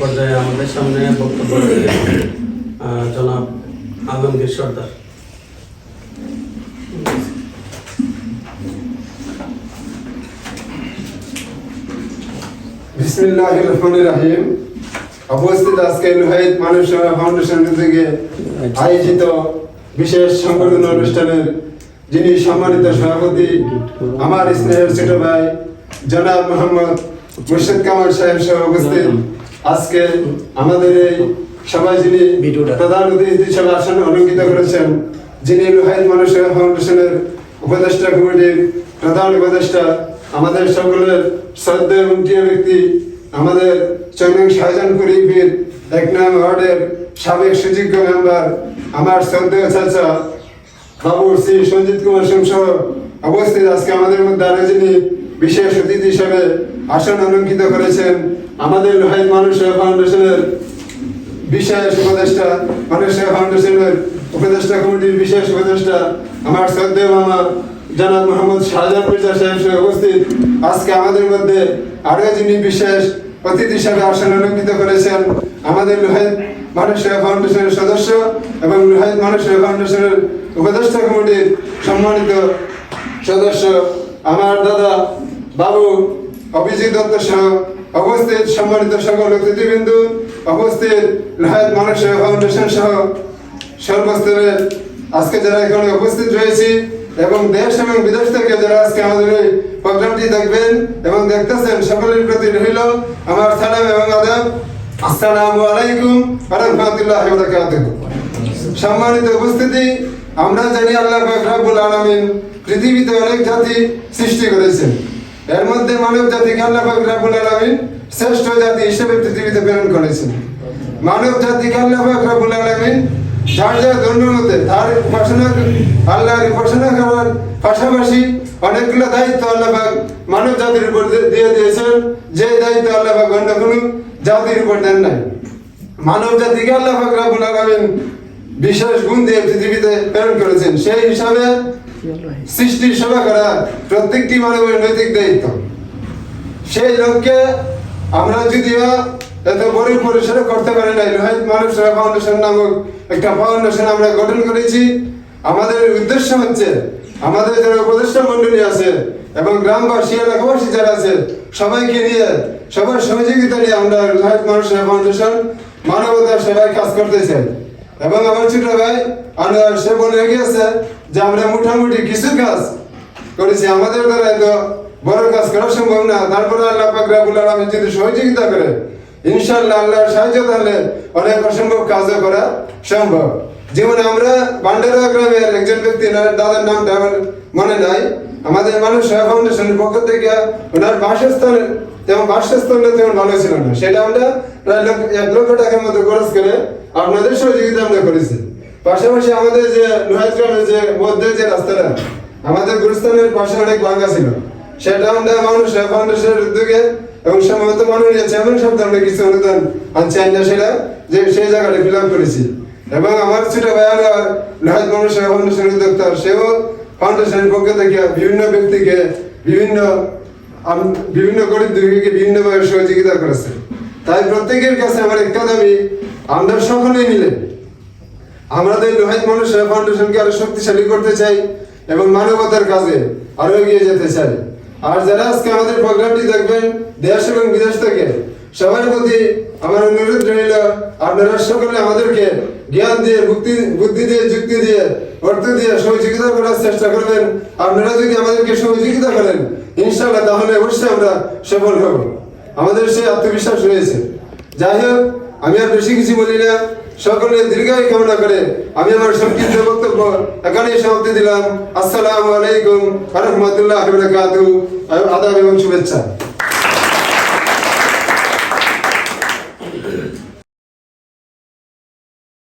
পর্যায়ে আমাদের সামনে বক্তব্য জনাব আলমগীর সর্দার। বিশেষ যিনি সম্মানিত সভাপতি, আমার স্নেহের ছোট ভাই জনাব মোহাম্মদ মুর্শিদ কামাল সাহেব সহ উপস্থিত। আজকে আমাদের এই সবাই যিনি প্রধান অতিথি হিসেবে আসন অলঙ্কিত করেছেন যিনি লুহাইদ মানুষ সেবা ফাউন্ডেশনের উপদেষ্টা কমিটির প্রধান উপদেষ্টা আমাদের সকলের শ্রদ্ধেয় এবং প্রিয় ব্যক্তি আমাদের চৈনং শাহজাহানপুর ইপির এক নাম ওয়ার্ডের সাবেক সুযোগ্য মেম্বার আমার শ্রদ্ধেয় চাচা বাবু শ্রী সঞ্জিত কুমার সিং সহ উপস্থিত আজকে আমাদের মধ্যে আরও যিনি বিশেষ অতিথি হিসেবে আসন অলঙ্কিত করেছেন আমাদের লোহাই মানুষ ফাউন্ডেশনের বিশেষ উপদেষ্টা মানুষ ফাউন্ডেশনের উপদেষ্টা কমিটির বিশেষ উপদেষ্টা আমার শ্রদ্ধেয় মামা জনাব মোহাম্মদ শাহজাহান মির্জা সাহেব সহ উপস্থিত। আজকে আমাদের মধ্যে আরও যিনি বিশেষ অতিথি হিসাবে আসন অলঙ্কিত করেছেন, আমাদের লোহাইদ মানুষ সেবা ফাউন্ডেশনের সদস্য এবং লোহাইদ মানুষ সেবা ফাউন্ডেশনের উপদেষ্টা কমিটির সম্মানিত সদস্য আমার দাদা বাবু অভিজিৎ দত্ত সহ উপস্থিত সম্মানিত সকল অতিথিবৃন্দ, উপস্থিত লোহায়ত মানুষ সেবা ফাউন্ডেশন সহ সর্বস্তরের আজকে যারা এখানে উপস্থিত রয়েছি এবং দেশ এবং বিদেশ থেকে যারা আজকে আমাদের এই প্রোগ্রামটি দেখবেন এবং দেখতেছেন, সকলের প্রতি রইল আমার সালাম এবং আদাব। আসসালামু আলাইকুম রাহমাতুল্লাহি সম্মানিত উপস্থিতি, আমরা জানি আল্লাহ রব্বুল আলামিন পৃথিবীতে অনেক জাতি সৃষ্টি করেছেন। এর মধ্যে মানব জাতিকে আল্লাহ পাক রব্বুল আলামিন শ্রেষ্ঠ জাতি হিসেবে পৃথিবীতে প্রেরণ করেছেন। মানব জাতিকে আল্লাহ পাক রব্বুল আলামিন যার যার ধর্ম মতে তার উপাসনা, আল্লাহর উপাসনা করার পাশাপাশি অনেকগুলো দায়িত্ব আল্লাহ পাক মানব জাতির উপর দিয়ে- দিয়ে দিয়েছেন। যে দায়িত্ব আল্লাহ পাক অন্য কোনো জাতির উপর দেন নাই। মানব জাতিকে আল্লাহ পাক রব্বুল আলামিন বিশেষ গুণ দিয়ে পৃথিবীতে প্রেরণ করেছেন। সেই হিসাবে সৃষ্টির সেবা করা প্রত্যেকটি মানবের নৈতিক দায়িত্ব। সেই লক্ষ্যে আমরা যদিও এত বড় পরিসরে করতে পারি নাই লোহাইত মানুষ সেবা ফাউন্ডেশন নামক একটা ফাউন্ডেশন আমরা গঠন করেছি, আমাদের উদ্দেশ্য হচ্ছে, আমাদের যারা উপদেষ্টা মন্ডলী আছে এবং গ্রামবাসী, এলাকাবাসী যারা আছে, সবাইকে নিয়ে, সবার সহযোগিতা নিয়ে আমরা লোহাইত মানুষ সেবা ফাউন্ডেশন মানবতার সেবায় কাজ করতে চাই। এবং আমার ছোট ভাই আনোয়ার, সে বলে গিয়েছে যে আমরা মোটামুটি কিছু কাজ করেছি। আমাদের দ্বারা তো বড় কাজ করা সম্ভব না। তারপরে আল্লাহ পাক বলার আমি যদি সহযোগিতা করে ইনশাল্লাহ আল্লাহর সাহায্য, তাহলে অনেক অসম্ভব কাজও করা সম্ভব। যেমন আমরা বান্ডারা গ্রামের একজন ব্যক্তি দাদার নামটা আমার মনে নাই। আমাদের মানুষ সেবা ফাউন্ডেশনের পক্ষ থেকে ওনার বাসস্থান তেমন বাসস্থানটা তেমন ভালো ছিল না। সেটা আমরা প্রায় এক লক্ষ টাকার মতো খরচ করে আপনাদের সহযোগিতা আমরা করেছি। পাশাপাশি আমাদের যে গ্রামের যে মধ্যে যে রাস্তাটা, আমাদের গুরুস্থানের পাশে অনেক ভাঙ্গা ছিল। সেটা আমরা মানুষ ফাউন্ডেশনের উদ্যোগে এবং সম্ভবত মানুষ মাননীয় চেয়ারম্যান সাহেব আমরা কিছু অনুদান আনছি আমরা সেটা যে সেই জায়গাটা ফিল আপ করেছি। এবং আমার ছোট ভাই আনোয়ার লোহাইত মানুষ ফাউন্ডেশনের উদ্যোক্তা, সেও ফাউন্ডেশনের পক্ষ থেকে বিভিন্ন ব্যক্তিকে বিভিন্ন বিভিন্ন গরিব দুঃখীকে বিভিন্নভাবে সহযোগিতা করেছে। তাই প্রত্যেকের কাছে আমার একটা দাবি, আমরা সকলেই মিলে আমাদের লোহিত মানুষ সেবা ফাউন্ডেশনকে আরও শক্তিশালী করতে চাই এবং মানবতার কাজে আরও এগিয়ে যেতে চাই। আর যারা আজকে আমাদের প্রোগ্রামটি দেখবেন দেশ এবং বিদেশ থেকে, সবার প্রতি আমার অনুরোধ রইল, আপনারা সকলে আমাদেরকে জ্ঞান দিয়ে, বুদ্ধি বুদ্ধি দিয়ে, যুক্তি দিয়ে, অর্থ দিয়ে সহযোগিতা করার চেষ্টা করবেন। আপনারা যদি আমাদেরকে সহযোগিতা করেন, ইনশাআল্লাহ তাহলে অবশ্যই আমরা সফল হব। আমাদের সেই আত্মবিশ্বাস রয়েছে। যাই হোক আমি আর বেশি কিছু বলি না। সকলে দীর্ঘায় কামনা করে আমি আমার সংক্ষিপ্ত বক্তব্য এখানে সমাপ্তি দিলাম। আসসালামু আলাইকুম রহমতুল্লাহ আদাব এবং শুভেচ্ছা।